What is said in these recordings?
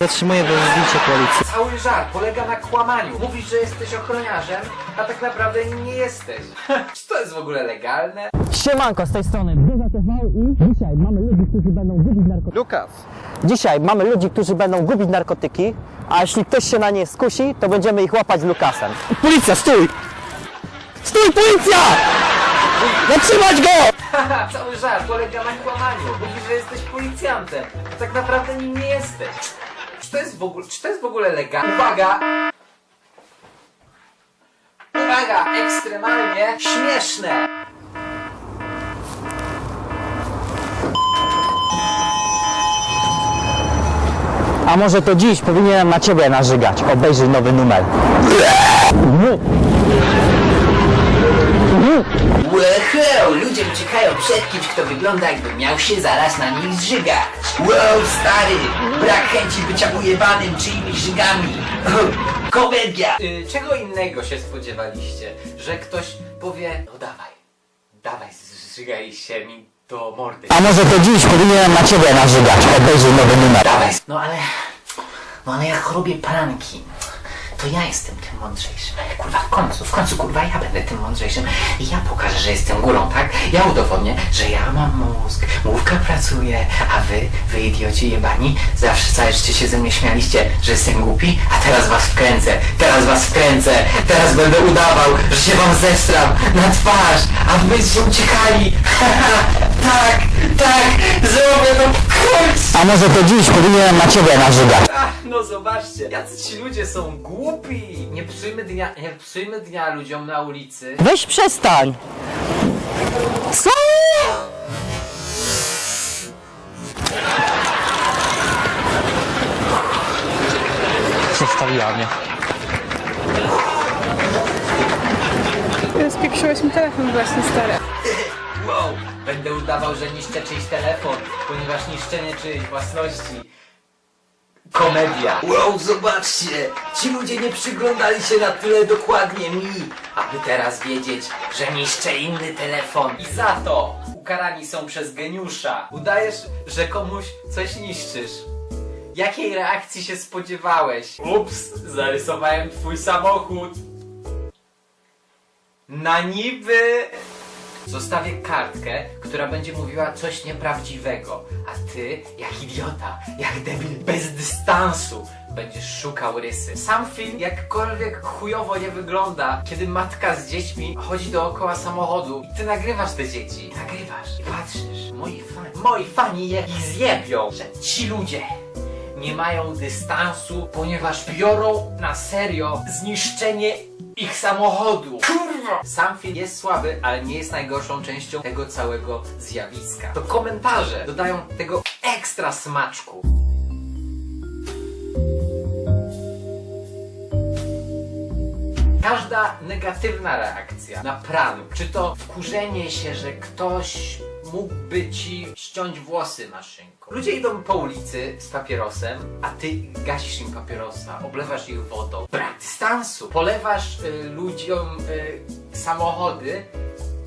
Zatrzymuję bez zdjęcia policji. Cały żart polega na kłamaniu. Mówisz, że jesteś ochroniarzem, a tak naprawdę nim nie jesteś. Czy to jest w ogóle legalne? Siemanko, z tej strony Brzyza TV i dzisiaj mamy ludzi, którzy będą gubić narkotyki. Lukas. Dzisiaj mamy ludzi, którzy będą gubić narkotyki, a jeśli ktoś się na nie skusi, to będziemy ich łapać Lukasem. Policja, stój! Stój, policja! Zatrzymać go! Haha, cały żart polega na kłamaniu. Mówisz, że jesteś policjantem, a tak naprawdę nim nie jesteś. To jest w ogóle, czy to jest w ogóle legalne? Uwaga! Uwaga! Ekstremalnie śmieszne! A może to dziś powinienem na ciebie narzygać. Obejrzyj nowy numer. Wow, ludzie uciekają przed kimś, kto wygląda jakby miał się zaraz na nich zżygać. Wow, stary, brak chęci bycia ujebanym czyimiś żygami. Komedia! Y, czego innego się spodziewaliście? Że ktoś powie, no dawaj, dawaj, zżygaj się mi do mordy. A może to dziś powinienem na ciebie narzygać. Obejrzyj nowy numer. Dawaj. No ale, no ale jak robię pranki, to ja jestem tym mądrzejszym. Kurwa, w końcu, w końcu, kurwa, ja będę tym mądrzejszym i ja pokażę, że jestem górą, tak? Ja udowodnię, że ja mam mózg, główka pracuje, a wy, wy idioci jebani, zawsze całe życie się ze mnie śmialiście, że jestem głupi, a teraz was wkręcę, teraz was wkręcę, teraz będę udawał, że się wam zestram na twarz, a wy się uciekali. tak, tak, zrobię to w końcu. A może to dziś powinienem na ciebie narzygać. No zobaczcie, jacy ci ludzie są głupi! Nie psujmy dnia, nie psujmy dnia ludziom na ulicy. Weź przestań. Co? Zostawiła mnie. Spieprzyłeś mi telefon właśnie, stary. Wow, będę udawał, że niszczę czyjś telefon, ponieważ niszczenie czyjejś własności. Komedia. Wow, zobaczcie! Ci ludzie nie przyglądali się na tyle dokładnie mi, aby teraz wiedzieć, że niszczę inny telefon. I za to ukarani są przez geniusza. Udajesz, że komuś coś niszczysz. Jakiej reakcji się spodziewałeś? Ups, zarysowałem twój samochód. Na niby zostawię kartkę, która będzie mówiła coś nieprawdziwego, a ty, jak idiota, jak debil bez dystansu, będziesz szukał rysy. Sam film jakkolwiek chujowo nie wygląda, kiedy matka z dziećmi chodzi dookoła samochodu i ty nagrywasz te dzieci. Nagrywasz i patrzysz. Moi fani, moi fani je ich zjebią, że ci ludzie nie mają dystansu, ponieważ biorą na serio zniszczenie ich samochodu. Kurwa! Sam film jest słaby, ale nie jest najgorszą częścią tego całego zjawiska. To komentarze dodają tego ekstra smaczku. Każda negatywna reakcja na prank, czy to wkurzenie się, że ktoś mógłby ci ściąć włosy na szynku. Ludzie idą po ulicy z papierosem, a ty gasisz im papierosa, oblewasz ich wodą. Brak dystansu. Polewasz y, ludziom y, samochody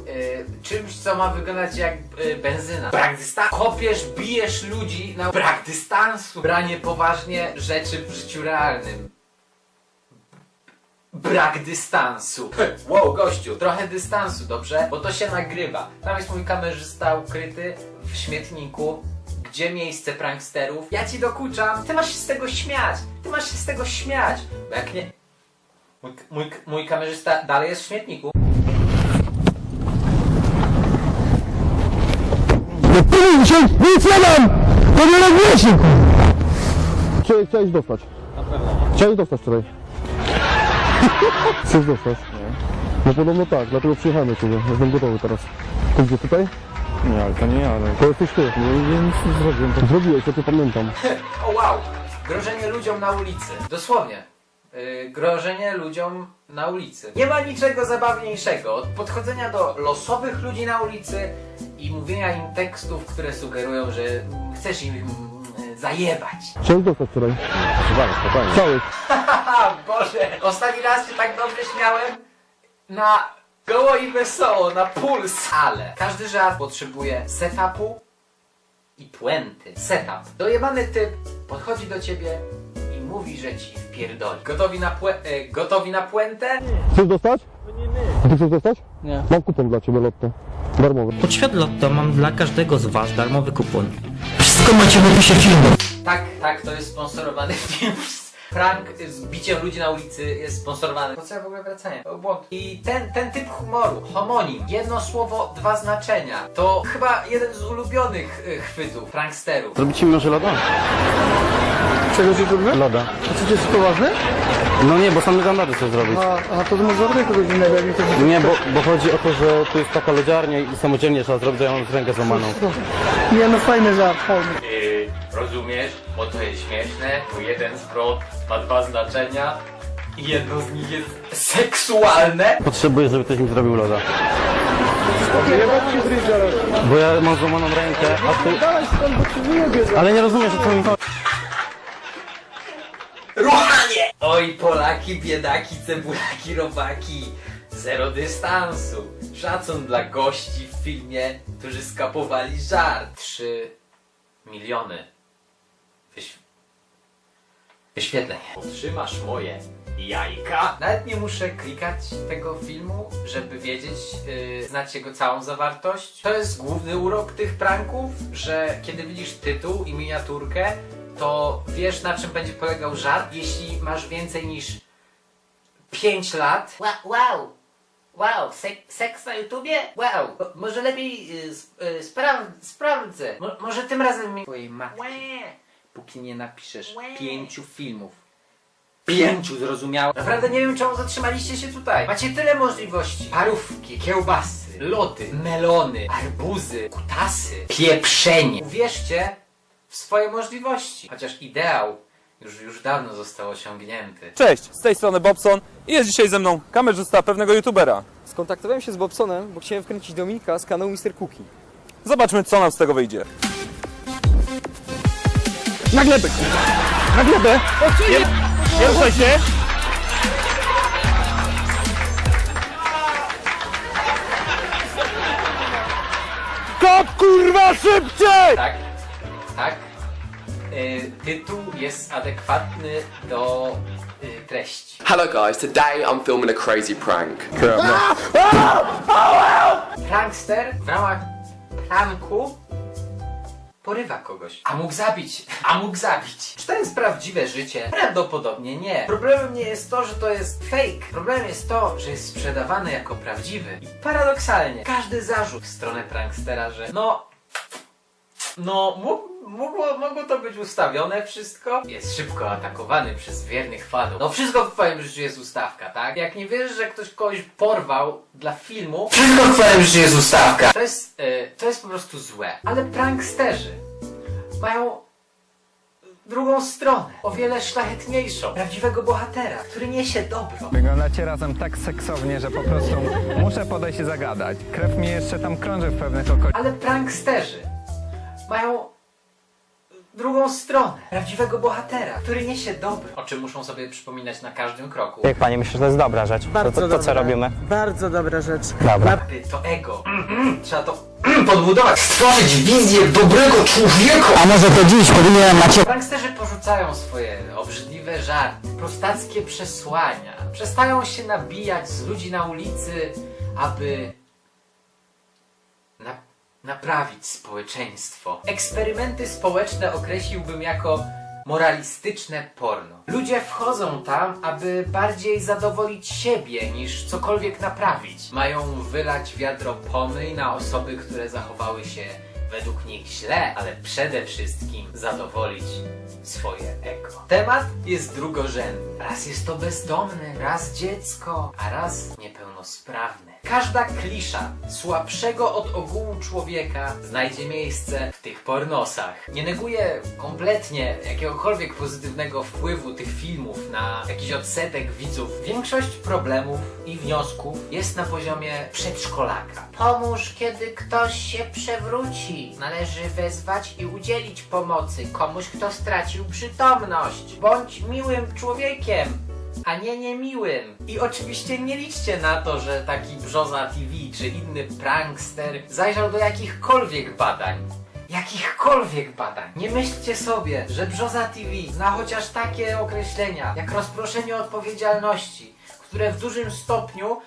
y, czymś, co ma wyglądać jak y, benzyna. Brak dystansu. Kopiesz, bijesz ludzi na brak dystansu. Branie poważnie rzeczy w życiu realnym. Brak dystansu. Wow, gościu, trochę dystansu, dobrze? Bo to się nagrywa. Tam jest mój kamerzysta ukryty w śmietniku. Gdzie miejsce pranksterów? Ja ci dokuczam. Ty masz się z tego śmiać. Ty masz się z tego śmiać. Bo jak nie... Mój, mój, mój kamerzysta dalej jest w śmietniku. Się nic nie mam! To nie robiłeś Chciałeś, chciałeś dostać. Na pewno. Chciałeś dostać wczoraj. Chcesz dostać? Nie. No podobno tak, dlatego przyjechałem do ciebie. Jestem gotowy teraz. To gdzie tutaj? Nie, ale to nie ja, ale... To jesteś ty. No nic nie zrobiłem. To... Zrobiłeś, ja to pamiętam. O wow! Grożenie ludziom na ulicy. Dosłownie. Yy, grożenie ludziom na ulicy. Nie ma niczego zabawniejszego od podchodzenia do losowych ludzi na ulicy i mówienia im tekstów, które sugerują, że chcesz im zajebać. Chciałeś dostać wczoraj. Słuchaj, spokojnie. Haha, Boże! Ostatni raz się tak dobrze śmiałem na goło i wesoło, na puls. Ale każdy żart potrzebuje setupu i puenty. Setup. Dojebany typ podchodzi do ciebie mówi, że ci wpierdoli. Gotowi na, płe- e, gotowi na puentę? Chcesz dostać? A ty chcesz dostać? Nie. Mam kupon dla ciebie lotto. Darmowy. Pod świat Lotto mam dla każdego z Was darmowy kupon. Macie w opisie filmu. Tak, tak, to jest sponsorowany film. Prank z biciem ludzi na ulicy jest sponsorowany. Po co ja w ogóle wracałem? To był błąd. I ten, ten typ humoru, homonim, jedno słowo, dwa znaczenia, to chyba jeden z ulubionych y, chwytów pranksterów. Zrobić mi może loda? Czego ci trudne? Loda. A co, to jest poważne? No nie, bo sam nie dam sobie zrobić. A, a to może zabrać kogoś innego, jak nie chcesz... Nie, bo, bo chodzi o to, że tu jest taka lodziarnia i samodzielnie trzeba zrobić, a ja mam rękę złamaną. Nie no, fajny żart, fajny. Rozumiesz? Bo to jest śmieszne, bo jeden zwrot ma dwa znaczenia i jedno z nich jest seksualne. Potrzebuję, żeby ktoś mi zrobił loda. Bo ja mam złamaną rękę, a ty... Dawaj stąd, bo ci wyjebie Ale nie rozumiesz, o co mi chodzi. Ruchanie! Oj, Polaki, biedaki, cebulaki, robaki. Zero dystansu. Szacun dla gości w filmie, którzy skapowali żart. Trzy miliony wyś... wyświetleń. Utrzymasz moje jajka. Nawet nie muszę klikać tego filmu, żeby wiedzieć, yy, znać jego całą zawartość. To jest główny urok tych pranków, że kiedy widzisz tytuł i miniaturkę, to wiesz na czym będzie polegał żart. Jeśli masz więcej niż 5 lat. Wow, wow, wow sek seks na YouTubie? Wow, Mo- może lepiej y, sp y, spraw sprawdzę. Mo może tym razem mi... Twojej matki, póki nie napiszesz pięciu filmów. Pięciu, zrozumiałe? Naprawdę nie wiem, czemu zatrzymaliście się tutaj. Macie tyle możliwości. Parówki, kiełbasy, lody, melony, arbuzy, kutasy, pieprzenie. Uwierzcie w swoje możliwości. Chociaż ideał już, już dawno został osiągnięty. Cześć, z tej strony Bobson i jest dzisiaj ze mną kamerzysta pewnego youtubera. Skontaktowałem się z Bobsonem, bo chciałem wkręcić Dominika z kanału Mr. Cookie. Zobaczmy, co nam z tego wyjdzie. Na glebę! Na glebę! Nie ruszaj się! Kop kurwa szybciej! Tak, tak. Y, tytuł jest adekwatny do y, treści. Hello guys, today I'm filming a crazy prank. Prankster w ramach pranku porywa kogoś. A mógł zabić. A mógł zabić. Czy to jest prawdziwe życie? Prawdopodobnie nie. Problemem nie jest to, że to jest fake. Problemem jest to, że jest sprzedawany jako prawdziwy. I paradoksalnie, każdy zarzut w stronę prankstera, że no... No, mógł, mogło, mogło to być ustawione wszystko. Jest szybko atakowany przez wiernych fanów. No wszystko w twoim życiu jest ustawka, tak? Jak nie wierzysz, że ktoś kogoś porwał dla filmu, wszystko w twoim życiu jest ustawka. To jest, y, to jest po prostu złe. Ale pranksterzy mają drugą stronę, o wiele szlachetniejszą. Prawdziwego bohatera, który niesie dobro. Wyglądacie razem tak seksownie, że po prostu muszę podejść i zagadać. Krew mi jeszcze tam krąży w pewnych okolicach. Ale pranksterzy mają drugą stronę. Prawdziwego bohatera, który niesie dobro. O czym muszą sobie przypominać na każdym kroku. Jak pani myśli, że to jest dobra rzecz? To, to, to co robimy? Bardzo dobra rzecz. Dobra. Aby to ego. Mhm. Trzeba to podbudować. Stworzyć wizję dobrego człowieka. A może to dziś powinienem macie... Pranksterzy porzucają swoje obrzydliwe żarty, prostackie przesłania. Przestają się nabijać z ludzi na ulicy, aby naprawić społeczeństwo. Eksperymenty społeczne określiłbym jako moralistyczne porno. Ludzie wchodzą tam, aby bardziej zadowolić siebie niż cokolwiek naprawić. Mają wylać wiadro pomyj na osoby, które zachowały się według nich źle, ale przede wszystkim zadowolić swoje ego. Temat jest drugorzędny. Raz jest to bezdomny, raz dziecko, a raz niepełnosprawny. Każda klisza słabszego od ogółu człowieka znajdzie miejsce w tych pornosach. Nie neguję kompletnie jakiegokolwiek pozytywnego wpływu tych filmów na jakiś odsetek widzów. Większość problemów i wniosków jest na poziomie przedszkolaka. Pomóż, kiedy ktoś się przewróci. Należy wezwać i udzielić pomocy komuś, kto stracił przytomność. Bądź miłym człowiekiem a nie niemiłym. I oczywiście nie liczcie na to, że taki Brzoza TV czy inny prankster zajrzał do jakichkolwiek badań. jakichkolwiek badań. Nie myślcie sobie, że Brzoza TV zna chociaż takie określenia jak rozproszenie odpowiedzialności, które w dużym stopniu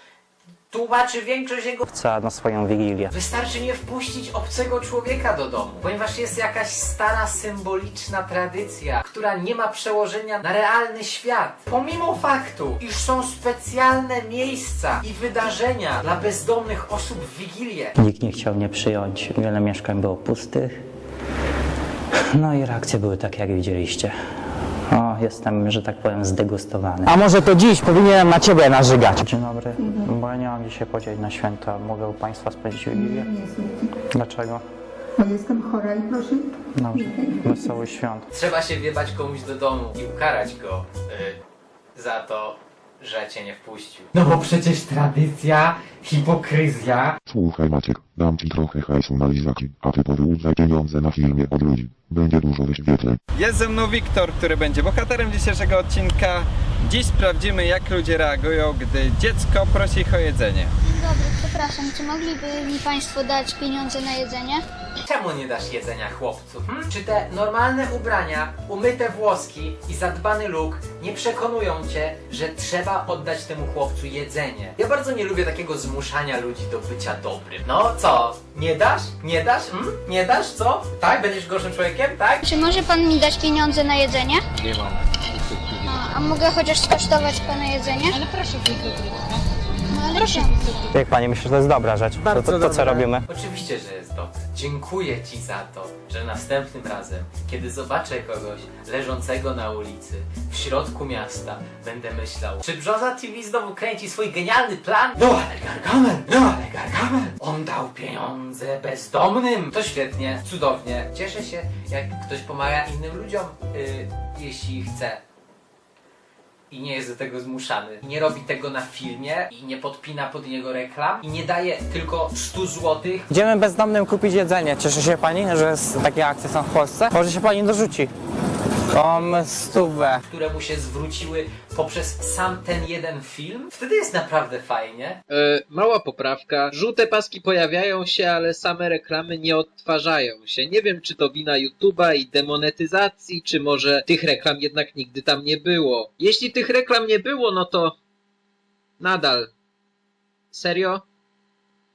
tłumaczy większość jego Chcę na swoją wigilię. Wystarczy nie wpuścić obcego człowieka do domu, ponieważ jest jakaś stara, symboliczna tradycja, która nie ma przełożenia na realny świat. Pomimo faktu, iż są specjalne miejsca i wydarzenia dla bezdomnych osób w Wigilię. Nikt nie chciał mnie przyjąć, wiele mieszkań było pustych. No i reakcje były takie, jak widzieliście. Jestem, że tak powiem, zdegustowany. A może to dziś powinienem na ciebie narzygać? Dzień dobry, bo ja nie mam dzisiaj podzielić na święta. Mogę u Państwa spędzić Wigilię? Dlaczego? Bo jestem chora i proszę Dobrze, wesołych świąt. Trzeba się wjebać komuś do domu i ukarać go y, za to, że cię nie wpuścił. No bo przecież tradycja, hipokryzja. Słuchaj Maciek, dam ci trochę hajsu na lizaki, a ty powyłudzaj pieniądze na filmie od ludzi. Będzie dużo wyświetleń. Jest ze mną Wiktor, który będzie bohaterem dzisiejszego odcinka. Dziś sprawdzimy, jak ludzie reagują, gdy dziecko prosi ich o jedzenie. Dzień dobry, przepraszam, czy mogliby mi Państwo dać pieniądze na jedzenie? Czemu nie dasz jedzenia chłopcu? Hm? Czy te normalne ubrania, umyte włoski i zadbany look nie przekonują cię, że trzeba oddać temu chłopcu jedzenie? Ja bardzo nie lubię takiego zmuszania ludzi do bycia dobrym. No co? Nie dasz? Nie dasz? Hm? Nie dasz? Co? Tak? Będziesz gorszym człowiekiem? Tak? Czy może Pan mi dać pieniądze na jedzenie? Nie mam. A, a mogę chociaż skosztować Pana jedzenie? Ale proszę No ale proszę. Jak pani myśli, że to jest dobra rzecz? To, to, to co robimy? Oczywiście, że jest dobre. Dziękuję Ci za to, że następnym razem, kiedy zobaczę kogoś leżącego na ulicy, w środku miasta, będę myślał, czy Brzoza TV znowu kręci swój genialny plan? No ale Gargamel, no ale Gargamel! On dał pieniądze bezdomnym! To świetnie, cudownie. Cieszę się, jak ktoś pomaga innym ludziom, yy, jeśli chce i nie jest do tego zmuszany. Nie robi tego na filmie i nie podpina pod niego reklam i nie daje tylko 100 złotych Idziemy bezdomnym kupić jedzenie. Cieszy się pani, że takie akcje są w Polsce? Może się pani dorzuci. Om stówę. które mu się zwróciły poprzez sam ten jeden film. Wtedy jest naprawdę fajnie. E, mała poprawka. Żółte paski pojawiają się, ale same reklamy nie odtwarzają się. Nie wiem, czy to wina YouTube'a i demonetyzacji, czy może tych reklam jednak nigdy tam nie było. Jeśli tych reklam nie było, no to nadal. Serio?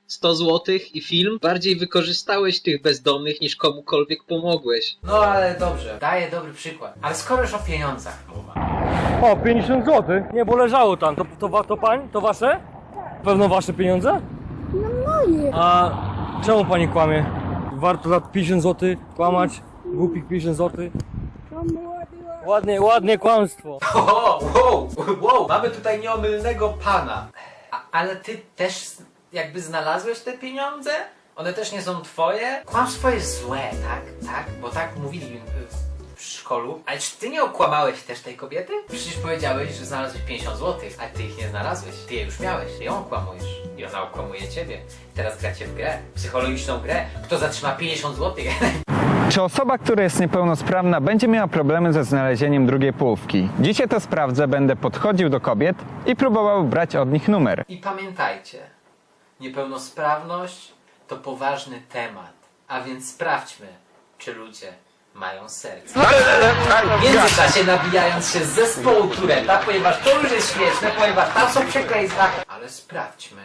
100 złotych i film? Bardziej wykorzystałeś tych bezdomnych niż komukolwiek pomogłeś. No ale dobrze, daję dobry przykład. Ale skoro już o pieniądzach mowa. O, 50 zł? Nie, bo leżało tam. To, to, wa- to pań? To wasze? Pewno wasze pieniądze? No moje. A czemu pani kłamie? Warto za 50 zł kłamać? Głupich 50 zł? Ładnie, ładnie kłamstwo. O, wow, wow, mamy tutaj nieomylnego pana. A, ale ty też jakby znalazłeś te pieniądze? One też nie są twoje? Kłamstwo jest złe, tak? Tak? Bo tak mówili w, w szkolu. Ale czy ty nie okłamałeś też tej kobiety? Przecież powiedziałeś, że znalazłeś 50 zł, a ty ich nie znalazłeś. Ty je już miałeś, ty ją okłamujesz. I ona okłamuje ciebie. Teraz gracie w grę, psychologiczną grę. Kto zatrzyma 50 zł? Czy osoba, która jest niepełnosprawna, będzie miała problemy ze znalezieniem drugiej połówki? Dzisiaj to sprawdzę, będę podchodził do kobiet i próbował brać od nich numer. I pamiętajcie, niepełnosprawność to poważny temat, a więc sprawdźmy, czy ludzie mają serce. W międzyczasie nabijając się z zespołu Tureta, ponieważ to już jest śmieszne, ponieważ tam są przekleństwa, ale sprawdźmy,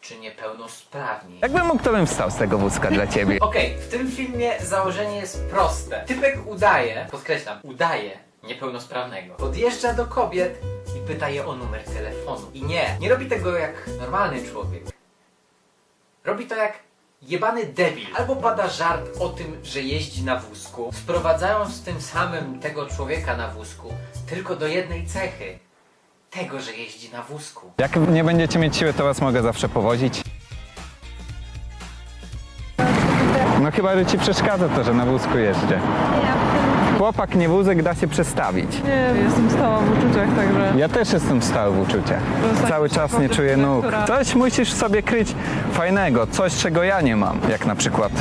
czy niepełnosprawni. Jakbym mógł, to bym wstał z tego wózka dla ciebie. Okej, w tym filmie założenie jest proste. Typek udaje, podkreślam, udaje niepełnosprawnego. Podjeżdża do kobiet pyta je o numer telefonu. I nie, nie robi tego jak normalny człowiek. Robi to jak jebany debil. Albo pada żart o tym, że jeździ na wózku, sprowadzając tym samym tego człowieka na wózku tylko do jednej cechy. Tego, że jeździ na wózku. Jak nie będziecie mieć siły, to was mogę zawsze powozić. No chyba, że ci przeszkadza to, że na wózku jeżdżę. Chłopak, nie wózek, da się przestawić. Nie, jestem stała w uczuciach, także... Ja też jestem stały w uczuciach. Cały czas nie czuję nóg. Coś musisz sobie kryć fajnego, coś czego ja nie mam. Jak na przykład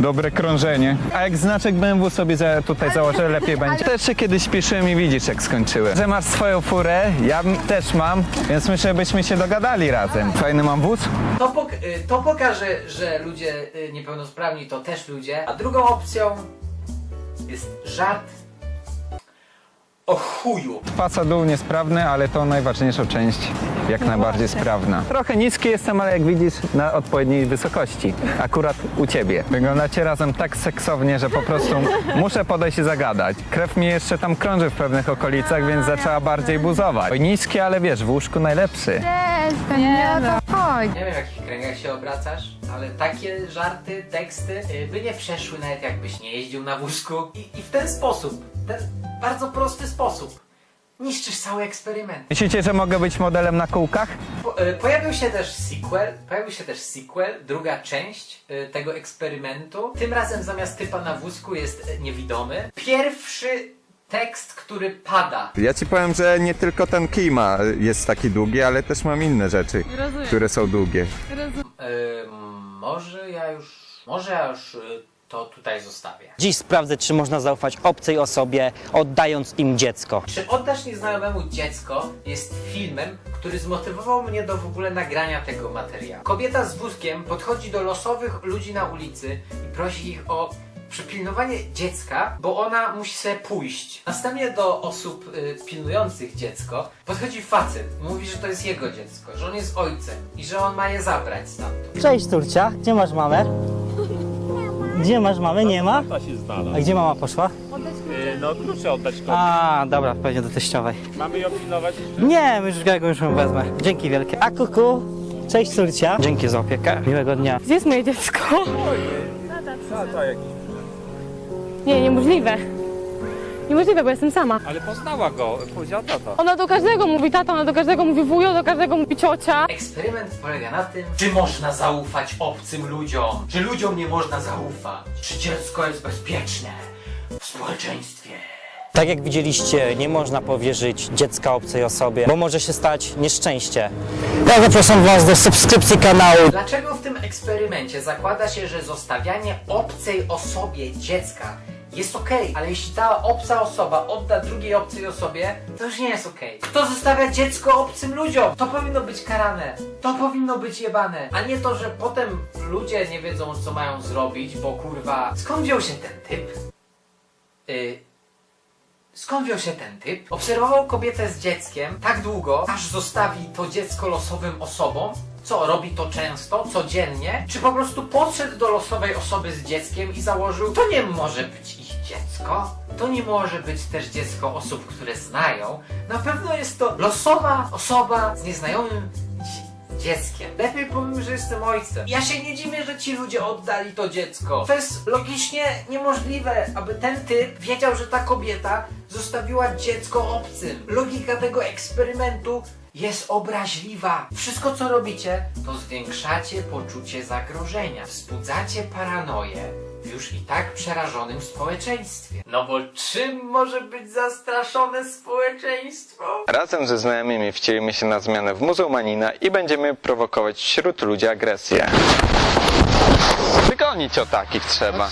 Dobre krążenie. A jak znaczek BMW sobie za, tutaj założę, lepiej będzie. Też się kiedyś śpieszyłem i widzisz jak skończyłem. Że masz swoją furę, ja m- też mam, więc myślę, byśmy się dogadali razem. Fajny mam wóz? To, pok- y, to pokaże, że ludzie y, niepełnosprawni to też ludzie. A drugą opcją jest żart o chuju. Dół niesprawny, ale to najważniejsza część, jak najbardziej sprawna. Trochę niski jestem, ale jak widzisz, na odpowiedniej wysokości. Akurat u ciebie. Wyglądacie razem tak seksownie, że po prostu muszę podejść i zagadać. Krew mi jeszcze tam krąży w pewnych okolicach, więc zaczęła bardziej buzować. Oj, niski, ale wiesz, w łóżku najlepszy. Przestań, nie o to chodzi. Nie wiem w jakich kręgach się obracasz, ale takie żarty, teksty y, by nie przeszły nawet jakbyś nie jeździł na wózku. I, i w ten sposób, ten bardzo prosty sposób, niszczysz cały eksperyment. Myślicie, że mogę być modelem na kółkach? Po, y, pojawił się też sequel, pojawił się też sequel, druga część y, tego eksperymentu. Tym razem zamiast typa na wózku jest y, niewidomy. Pierwszy tekst, który pada. Ja ci powiem, że nie tylko ten klima jest taki długi, ale też mam inne rzeczy, Rozumiem. które są długie. Y, może ja już, może ja już y, to tutaj zostawię. Dziś sprawdzę, czy można zaufać obcej osobie, oddając im dziecko. Czy oddasz nieznajomemu dziecko jest filmem, który zmotywował mnie do w ogóle nagrania tego materiału. Kobieta z wózkiem podchodzi do losowych ludzi na ulicy i prosi ich o przypilnowanie dziecka, bo ona musi sobie pójść. Następnie do osób y, pilnujących dziecko podchodzi facet mówi, że to jest jego dziecko, że on jest ojcem i że on ma je zabrać stamtąd. Cześć Turcia, gdzie masz mamę? Gdzie masz mamę? Nie ma? A gdzie mama poszła? No klucze oddać A, dobra, pewnie do teściowej. Mamy ją pilnować? Nie, już go już ją wezmę. Dzięki wielkie. A kuku, cześć Turcia. Dzięki za opiekę. Miłego dnia. Gdzie jest moje dziecko? Nie, niemożliwe. Niemożliwe, bo jestem sama. Ale poznała go, powiedziała tata. Ona do każdego mówi tata, ona do każdego mówi wujo, do każdego mówi ciocia. Eksperyment polega na tym, czy można zaufać obcym ludziom, czy ludziom nie można zaufać, czy dziecko jest bezpieczne w społeczeństwie. Tak jak widzieliście, nie można powierzyć dziecka obcej osobie, bo może się stać nieszczęście. Ja zapraszam Was do subskrypcji kanału. Dlaczego w tym eksperymencie zakłada się, że zostawianie obcej osobie dziecka jest okej, ale jeśli ta obca osoba odda drugiej obcej osobie, to już nie jest okej. Kto zostawia dziecko obcym ludziom? To powinno być karane. To powinno być jebane. A nie to, że potem ludzie nie wiedzą, co mają zrobić, bo kurwa, skąd wziął się ten typ? Y, Skąd wziął się ten typ? Obserwował kobietę z dzieckiem tak długo, aż zostawi to dziecko losowym osobom. Co, robi to często, codziennie? Czy po prostu podszedł do losowej osoby z dzieckiem i założył, to nie może być dziecko? To nie może być też dziecko osób, które znają. Na pewno jest to losowa osoba z nieznajomym dzi- dzieckiem. Lepiej powiem, że jestem ojcem. Ja się nie dziwię, że ci ludzie oddali to dziecko. To jest logicznie niemożliwe, aby ten typ wiedział, że ta kobieta zostawiła dziecko obcym. Logika tego eksperymentu jest obraźliwa. Wszystko co robicie, to zwiększacie poczucie zagrożenia. Wzbudzacie paranoję w już i tak przerażonym społeczeństwie. No bo czym może być zastraszone społeczeństwo? Razem ze znajomymi wcielimy się na zmianę w muzułmanina i będziemy prowokować wśród ludzi agresję. Wygonić o takich trzeba.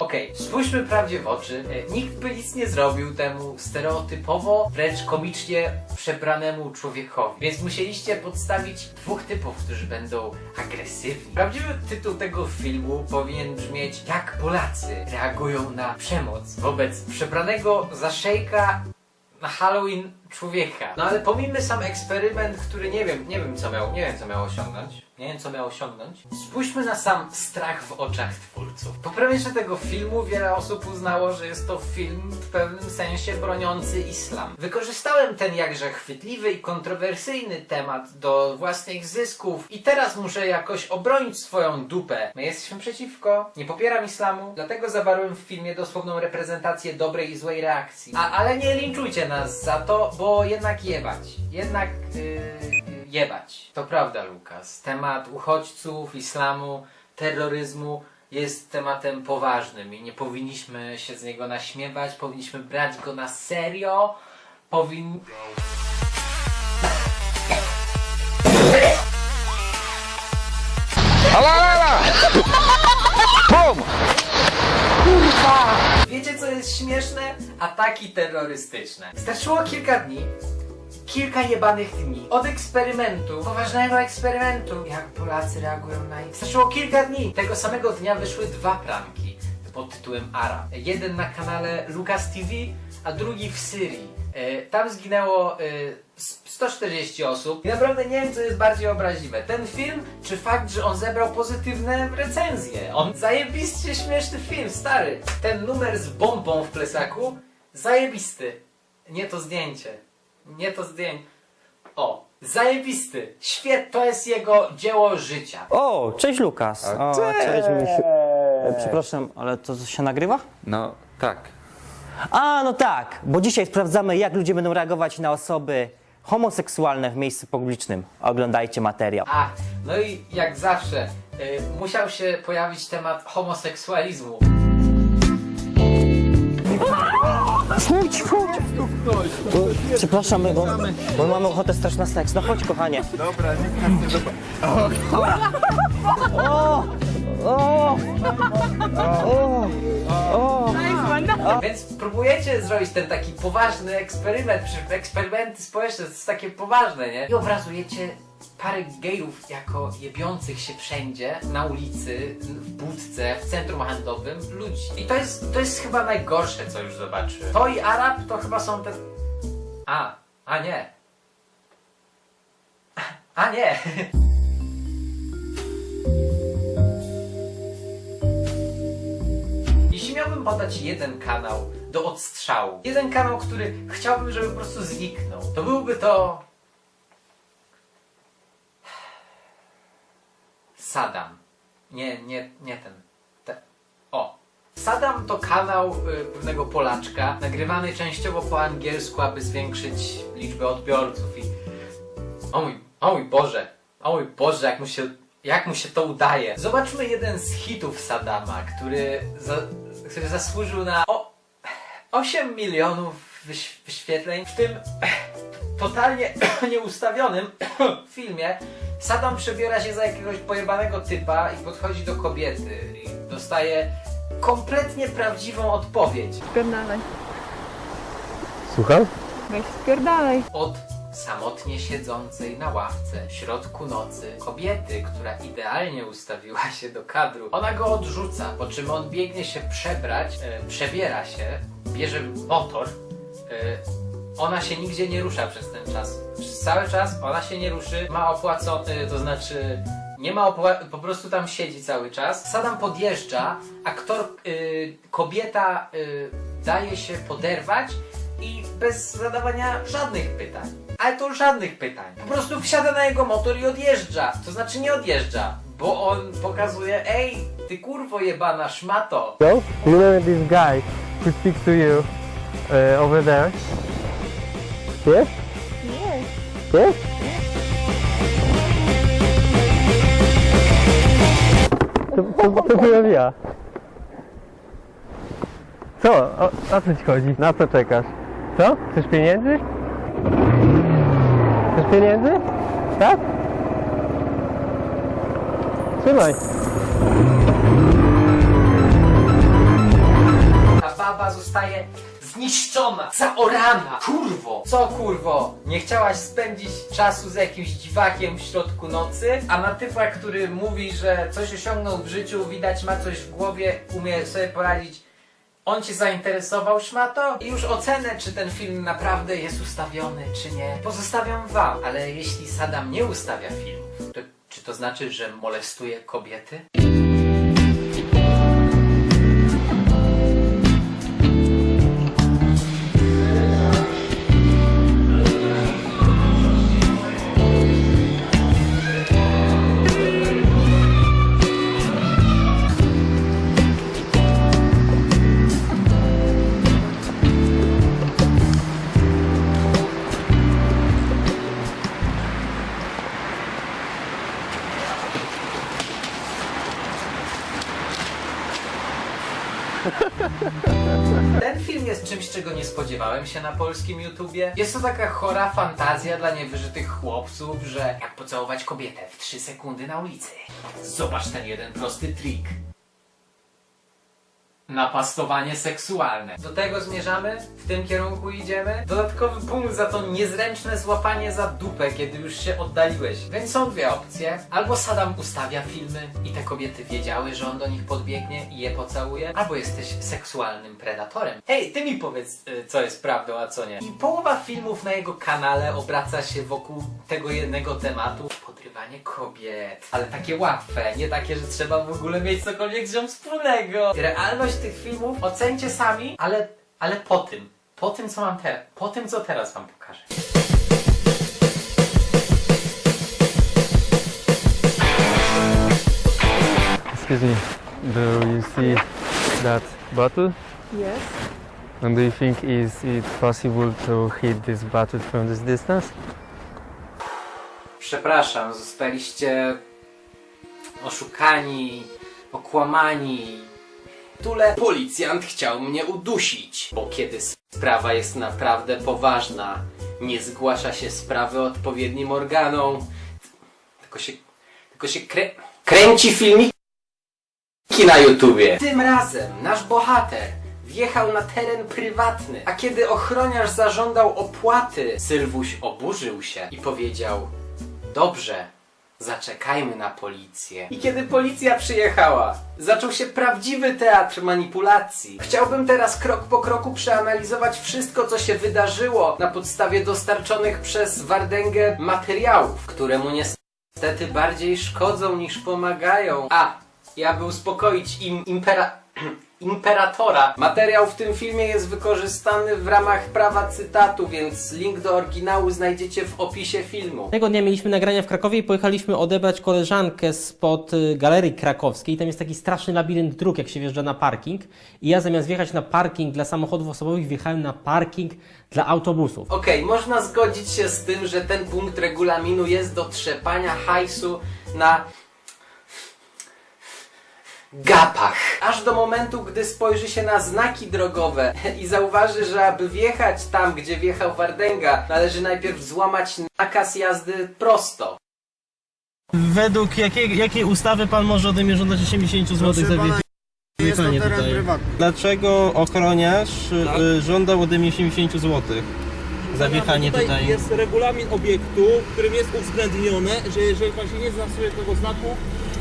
Okej, spójrzmy prawdzie w oczy. E, Nikt by nic nie zrobił temu stereotypowo, wręcz komicznie przebranemu człowiekowi. Więc musieliście podstawić dwóch typów, którzy będą agresywni. Prawdziwy tytuł tego filmu powinien brzmieć Jak Polacy reagują na przemoc wobec przebranego za szejka na Halloween człowieka. No ale pomijmy sam eksperyment, który nie wiem, nie wiem co miał, nie wiem co miał osiągnąć. Nie wiem co miał osiągnąć. Spójrzmy na sam strach w oczach twórców. Po premierze tego filmu wiele osób uznało, że jest to film w pewnym sensie broniący islam. Wykorzystałem ten jakże chwytliwy i kontrowersyjny temat do własnych zysków i teraz muszę jakoś obronić swoją dupę. My jesteśmy przeciwko, nie popieram islamu, dlatego zawarłem w filmie dosłowną reprezentację dobrej i złej reakcji. A, ale nie linczujcie nas za to, bo jednak jebać. Jednak yy, jebać. To prawda, Lukas. Temat uchodźców, islamu, terroryzmu jest tematem poważnym i nie powinniśmy się z niego naśmiewać, powinniśmy brać go na serio. Powin... Ala, ala, ala! Pum! Wiecie co jest śmieszne? Ataki terrorystyczne. Starczyło kilka dni, kilka jebanych dni od eksperymentu, poważnego eksperymentu, jak Polacy reagują na ich. Starczyło kilka dni. Tego samego dnia wyszły dwa pranki pod tytułem Ara. Jeden na kanale Lucas TV, a drugi w Syrii. E, Tam zginęło e, 140 osób. I naprawdę nie wiem, co jest bardziej obraźliwe. Ten film, czy fakt, że on zebrał pozytywne recenzje. On zajebiście śmieszny film, stary. Ten numer z bombą w plecaku, zajebisty. Nie to zdjęcie. Nie to zdjęcie. O, zajebisty. Świetnie, to jest jego dzieło życia. O, cześć Lukas. O, cześć Misiu. E, Przepraszam, ale to się nagrywa? No tak. A, no tak, bo dzisiaj sprawdzamy, jak ludzie będą reagować na osoby homoseksualne w miejscu publicznym. Oglądajcie materiał. A, no i jak zawsze, y, musiał się pojawić temat homoseksualizmu. Chodź, chodź! Bo, przepraszam, bo, bo mamy ochotę strasznie na seks. No chodź, kochanie. Dobra, nikt nas nie zobaczy. O! O! O! O! Więc próbujecie zrobić ten taki poważny eksperyment, przy- eksperymenty społeczne, to jest takie poważne, nie? I obrazujecie parę gejów jako jebiących się wszędzie, na ulicy, w budce, w centrum handlowym, ludzi. I to jest, to jest chyba najgorsze, co już zobaczyłem. To i Arab to chyba są te... A, a nie. A nie. miałbym podać jeden kanał do odstrzału, jeden kanał, który chciałbym, żeby po prostu zniknął, to byłby to. Sadam. Nie, nie, nie ten. Te. O. Sadam to kanał y, pewnego Polaczka, nagrywany częściowo po angielsku, aby zwiększyć liczbę odbiorców i. O mój, o mój Boże, o mój Boże, jak mu się, jak mu się to udaje. Zobaczmy jeden z hitów Sadama, który, za, który zasłużył na o, 8 milionów wyś, wyświetleń w tym totalnie nieustawionym filmie. Saddam przebiera się za jakiegoś pojebanego typa i podchodzi do kobiety i dostaje kompletnie prawdziwą odpowiedź. Spierdalaj. Słucham? Weź spierdalaj. od samotnie siedzącej na ławce w środku nocy kobiety, która idealnie ustawiła się do kadru. Ona go odrzuca, po czym on biegnie się przebrać, e, przebiera się, bierze motor. E, ona się nigdzie nie rusza przez ten czas. Przez cały czas ona się nie ruszy, ma opłacony, to znaczy nie ma opła- po prostu tam siedzi cały czas. Sadam podjeżdża, aktor, y, kobieta y, daje się poderwać i bez zadawania żadnych pytań. Ale to żadnych pytań. Po prostu wsiada na jego motor i odjeżdża. To znaczy nie odjeżdża, bo on pokazuje, ej, ty kurwo jebana szmato. No? You know this guy who speaks to you uh, over there? Yes? Yes. Yes? To, to, to byłem ja. Co? O, o co ci chodzi? Na co czekasz? Co? Chcesz pieniędzy? Pieniędzy? Tak? Trzymaj. Ta baba zostaje zniszczona, zaorana. Kurwo! Co kurwo? Nie chciałaś spędzić czasu z jakimś dziwakiem w środku nocy? A na typa, który mówi, że coś osiągnął w życiu, widać ma coś w głowie, umie sobie poradzić. On cię zainteresował, szmato? I już ocenę, czy ten film naprawdę jest ustawiony, czy nie, pozostawiam wam. Ale jeśli Sadam nie ustawia filmów, to czy to znaczy, że molestuje kobiety? Czymś, czego nie spodziewałem się na polskim YouTubie. Jest to taka chora fantazja dla niewyżytych chłopców, że jak pocałować kobietę w 3 sekundy na ulicy. Zobacz ten jeden prosty trik. Napastowanie seksualne. Do tego zmierzamy, w tym kierunku idziemy. Dodatkowy punkt za to niezręczne złapanie za dupę, kiedy już się oddaliłeś. Więc są dwie opcje. Albo Saddam ustawia filmy i te kobiety wiedziały, że on do nich podbiegnie i je pocałuje, albo jesteś seksualnym predatorem. Hej, ty mi powiedz, y, co jest prawdą, a co nie. I połowa filmów na jego kanale obraca się wokół tego jednego tematu. Podrywanie kobiet. Ale takie łatwe, nie takie, że trzeba w ogóle mieć cokolwiek z nią wspólnego. Realność tych filmów ocencie sami, ale, ale po tym. Po tym, co mam teraz. Po tym, co teraz wam pokażę. Excuse me, do you see that bottle? Yes. And do you think is it possible to hit this bottle from this distance? Przepraszam, zostaliście oszukani, okłamani. Tule policjant chciał mnie udusić, bo kiedy sprawa jest naprawdę poważna, nie zgłasza się sprawy odpowiednim organom, tylko się, tylko się krę, kręci filmiki na YouTubie. Tym razem nasz bohater wjechał na teren prywatny, a kiedy ochroniarz zażądał opłaty, Sylwuś oburzył się i powiedział Dobrze, zaczekajmy na policję. I kiedy policja przyjechała, zaczął się prawdziwy teatr manipulacji. Chciałbym teraz krok po kroku przeanalizować wszystko, co się wydarzyło na podstawie dostarczonych przez Wardęgę materiałów, które mu niestety bardziej szkodzą niż pomagają. A, ja by uspokoić im impera... Imperatora. Materiał w tym filmie jest wykorzystany w ramach prawa cytatu, więc link do oryginału znajdziecie w opisie filmu. Tego dnia mieliśmy nagrania w Krakowie i pojechaliśmy odebrać koleżankę spod y, Galerii Krakowskiej. Tam jest taki straszny labirynt dróg, jak się wjeżdża na parking. I ja zamiast wjechać na parking dla samochodów osobowych, wjechałem na parking dla autobusów. Okej, można zgodzić się z tym, że ten punkt regulaminu jest do trzepania hajsu na gapach. Aż do momentu, gdy spojrzy się na znaki drogowe i zauważy, że aby wjechać tam, gdzie wjechał Wardęga, należy najpierw złamać nakaz jazdy prosto. Według jakiej, jakiej ustawy pan może ode mnie żądać 80 zł za wjechanie tutaj? Dlaczego ochroniarz y, żądał ode mnie 80 zł za wjechanie tutaj? jest regulamin obiektu, w którym jest uwzględnione, że jeżeli pan się nie zna sobie tego znaku,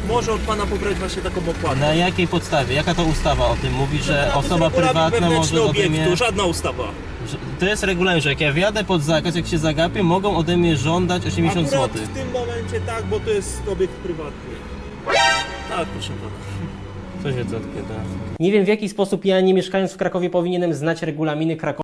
może od pana pobrać właśnie taką opłatę. Na jakiej podstawie? Jaka to ustawa o tym mówi, że osoba prywatna może ode mnie... żadna ustawa. To jest regulamin, że jak ja wjadę pod zakaz, jak się zagapię, mogą ode mnie żądać 80 zł. w tym momencie tak, bo to jest obiekt prywatny. Tak, proszę pana. Co się co Nie wiem w jaki sposób ja, nie mieszkając w Krakowie, powinienem znać regulaminy Krakowa.